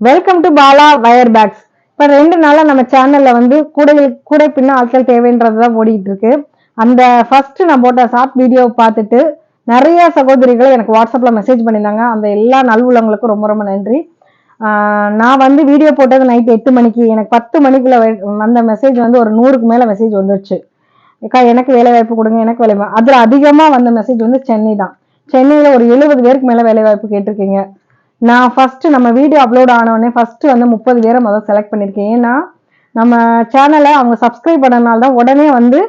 Welcome to Bala wire bags இப்போ ரெண்டு நாளா நம்ம சேனல்ல வந்து கூடைகள் கூடை பின்ன ஆட்கள் தேவைன்றது தான் ஓடிட்டு இருக்கு. அந்த ஃபர்ஸ்ட் நான் போட்ட ஷார்ட் வீடியோ பார்த்துட்டு நிறைய சகோதரிகள் எனக்கு வாட்ஸ்அப்ல மெசேஜ் பண்ணியிருந்தாங்க. அந்த எல்லா நல்வுலங்களுக்கும் ரொம்ப ரொம்ப நன்றி. நான் வந்து வீடியோ போட்டது நைட் எட்டு மணிக்கு. எனக்கு பத்து மணிக்குள்ள வந்த மெசேஜ் வந்து ஒரு நூறுக்கு மேல மெசேஜ் வந்துருச்சு. அக்கா எனக்கு வேலை வாய்ப்பு கொடுங்க எனக்கு வேலை வாய்ப்பு அதுல அதிகமா வந்த மெசேஜ் வந்து சென்னை தான். சென்னையில ஒரு எழுபது பேருக்கு மேல வேலை வாய்ப்பு கேட்டிருக்கீங்க. நான் ஃபஸ்ட்டு நம்ம வீடியோ அப்லோட் ஆனவொடனே ஃபஸ்ட்டு வந்து முப்பது பேரை முதல் செலக்ட் பண்ணியிருக்கேன். ஏன்னா நம்ம சேனலை அவங்க சப்ஸ்கிரைப் பண்ணனால தான் உடனே வந்து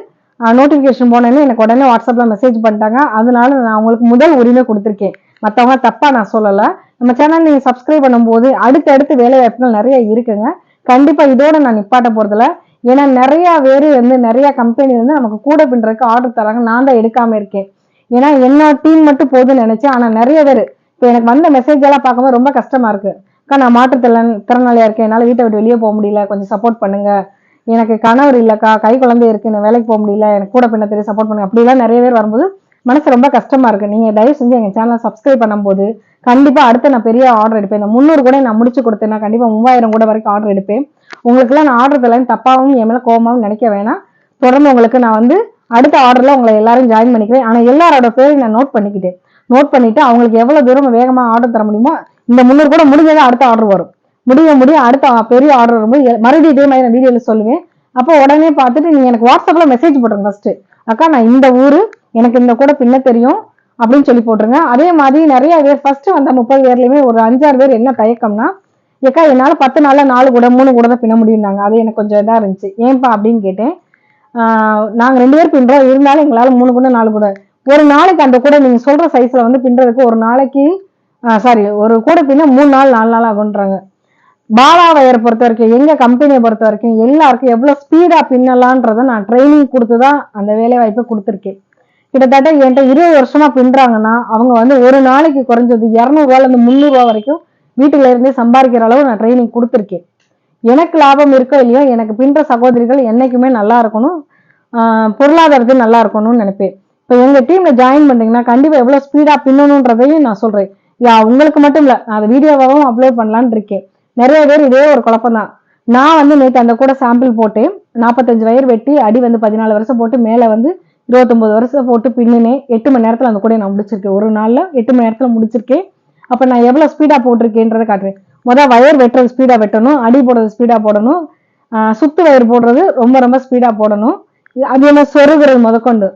நோட்டிஃபிகேஷன் போனேன்னு எனக்கு உடனே வாட்ஸ்அப்பில் மெசேஜ் பண்ணிட்டாங்க. அதனால நான் அவங்களுக்கு முதல் உரிமை கொடுத்துருக்கேன். மற்றவங்க தப்பாக நான் சொல்லலை. நம்ம சேனல் நீங்கள் சப்ஸ்கிரைப் பண்ணும்போது அடுத்தடுத்து வேலை வாய்ப்புகள் நிறைய இருக்குங்க. கண்டிப்பாக இதோட நான் நிப்பாட்ட போகிறதில்ல ஏன்னா நிறையா பேர் வந்து நிறையா கம்பெனி வந்து நமக்கு கூட பின்னுறதுக்கு ஆர்டர் தராங்க. நான் தான் எடுக்காமல் இருக்கேன். ஏன்னா என்ன டீம் மட்டும் போதும்னு நினச்சேன். ஆனால் நிறைய பேர் இப்போ எனக்கு வந்த மெசேஜ் எல்லாம் பார்க்கும்போது ரொம்ப கஷ்டமா இருக்கு. அக்கா நான் மாற்றுத்திறன் திறனாளியா இருக்கேன். என்னால் வீட்டை விட்டு வெளியே போக முடியல. கொஞ்சம் சப்போர்ட் பண்ணுங்க. எனக்கு கணவர் இல்லைக்கா. கை குழந்தை இருக்கு. நான் வேலைக்கு போக முடியல. எனக்கு கூட பின்ன தெரியும் சப்போர்ட் பண்ணுங்க. அப்படிலாம் நிறைய பேர் வரும்போது மனசு ரொம்ப கஷ்டமா இருக்கு. நீங்க தயவு செஞ்சு எங்க சேனலை சப்ஸ்கிரைப் பண்ணும்போது கண்டிப்பா அடுத்து நான் பெரிய ஆர்டர் எடுப்பேன். இந்த முந்நூறு கூட நான் முடிச்சு நான் கண்டிப்பா மூவாயிரம் கூட வரைக்கும் ஆர்டர் எடுப்பேன். உங்களுக்குலாம் நான் ஆர்டர் தலைன்னு தப்பாகவும் என் மேல கோவமாவும் நினைக்க வேணாம். தொடர்ந்து உங்களுக்கு நான் வந்து அடுத்த ஆர்டர்ல உங்களை எல்லாரும் ஜாயின் பண்ணிக்கிறேன். ஆனா எல்லாரோட பேரையும் நான் நோட் பண்ணிக்கிட்டேன். நோட் பண்ணிட்டு அவங்களுக்கு எவ்வளவு தூரம் வேகமா ஆர்டர் தர முடியுமோ இந்த முந்நூறு கூட முடிஞ்சதான் அடுத்த ஆர்டர் வரும். முடிய முடிய அடுத்த பெரிய ஆர்டர் வரும்போது மறுபடியும் இதே மாதிரி நான் வீடியோல சொல்லுவேன். அப்போ உடனே பார்த்துட்டு நீங்க எனக்கு வாட்ஸ்அப்ல மெசேஜ் போட்டுருங்க ஃபர்ஸ்ட் அக்கா நான் இந்த ஊரு எனக்கு இந்த கூட பின்ன தெரியும் அப்படின்னு சொல்லி போட்டுருங்க. அதே மாதிரி நிறைய பேர் ஃபர்ஸ்ட் வந்த முப்பது பேர்லயுமே ஒரு அஞ்சாறு பேர் என்ன தயக்கம்னா ஏக்கா என்னால் பத்து நாளில் நாலு கூட மூணு கூட தான் பின்ன முடியும்னாங்க. அது எனக்கு கொஞ்சம் இதாக இருந்துச்சு. ஏன்பா? அப்படின்னு கேட்டேன். நாங்கள் ரெண்டு பேர் பின்றோம். இருந்தாலும் எங்களால் மூணு கூட நாலு கூட ஒரு நாளைக்கு அந்த கூட நீங்க சொல்ற சைஸ்ல வந்து பின்றதுக்கு ஒரு நாளைக்கு சாரி ஒரு கூட பின்ன மூணு நாள் நாலு நாள் ஆகுன்றாங்க பாலா வயரை பொறுத்த வரைக்கும் எங்க கம்பெனியை பொறுத்த வரைக்கும் எல்லாருக்கும் எவ்வளவு ஸ்பீடா பின்னலான்றத நான் ட்ரைனிங் கொடுத்து தான் அந்த வேலை வாய்ப்பை கொடுத்துருக்கேன். கிட்டத்தட்ட என்கிட்ட இருபது வருஷமா பின்றாங்கன்னா அவங்க வந்து ஒரு நாளைக்கு குறைஞ்சது இரநூறுவால இருந்து முந்நூறுவா வரைக்கும் வீட்டுல இருந்தே சம்பாதிக்கிற அளவு நான் ட்ரைனிங் கொடுத்துருக்கேன். எனக்கு லாபம் இருக்கோ இல்லையோ எனக்கு பின்ற சகோதரிகள் என்னைக்குமே நல்லா இருக்கணும் பொருளாதாரத்தில் நல்லா இருக்கணும்னு நினைப்பேன். இப்போ எங்கள் டீமில் ஜாயின் பண்ணுறீங்கன்னா கண்டிப்பாக எவ்வளோ ஸ்பீடாக பின்னணுன்றதையும் நான் சொல்கிறேன் யா உங்களுக்கு மட்டும் இல்லை நான் அதை வீடியோவாகவும் அப்லோட் பண்ணலான்னு இருக்கேன். நிறைய பேர் இதே ஒரு குழப்பம் தான். நான் வந்து நேற்று அந்த கூட சாம்பிள் போட்டேன். நாற்பத்தஞ்சு வயர் வெட்டி அடி வந்து பதினாலு வருஷம் போட்டு மேலே வந்து இருபத்தொம்பது வருஷம் போட்டு பின்னினேன். எட்டு மணி நேரத்தில் அந்த கூட நான் முடிச்சிருக்கேன். ஒரு நாளில் எட்டு மணி நேரத்தில் முடிச்சிருக்கேன். அப்போ நான் எவ்வளோ ஸ்பீடாக போட்டிருக்கேன்றதை காட்டுறேன். முதல் வயர் வெட்டுறது ஸ்பீடாக வெட்டணும். அடி போடுறது ஸ்பீடாக போடணும். சுத்து வயர் போடுறது ரொம்ப ரொம்ப ஸ்பீடாக போடணும். இது- அது என்ன சொருகிறது முதற்கொண்டு.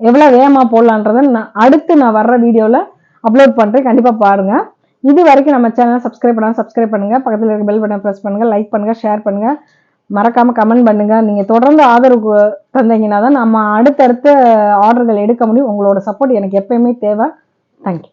எவ்வளோ வேகமாக போடலான்றதை நான் அடுத்து நான் வர்ற வீடியோவில் அப்லோட் பண்ணுறேன் கண்டிப்பாக பாருங்கள் இது வரைக்கும் நம்ம சேனலை சப்ஸ்கிரைப் பண்ணால் சப்ஸ்கிரைப் பண்ணுங்கள் பக்கத்தில் இருக்க பெல் பட்டன் ப்ரெஸ் பண்ணுங்கள் லைக் பண்ணுங்கள் ஷேர் பண்ணுங்கள் மறக்காமல் கமெண்ட் பண்ணுங்கள் நீங்கள் தொடர்ந்து ஆதரவு தந்தீங்கன்னா தான் நம்ம அடுத்தடுத்த ஆர்டர்கள் எடுக்க முடியும். உங்களோட சப்போர்ட் எனக்கு எப்பயுமே தேவை. தேங்க்யூ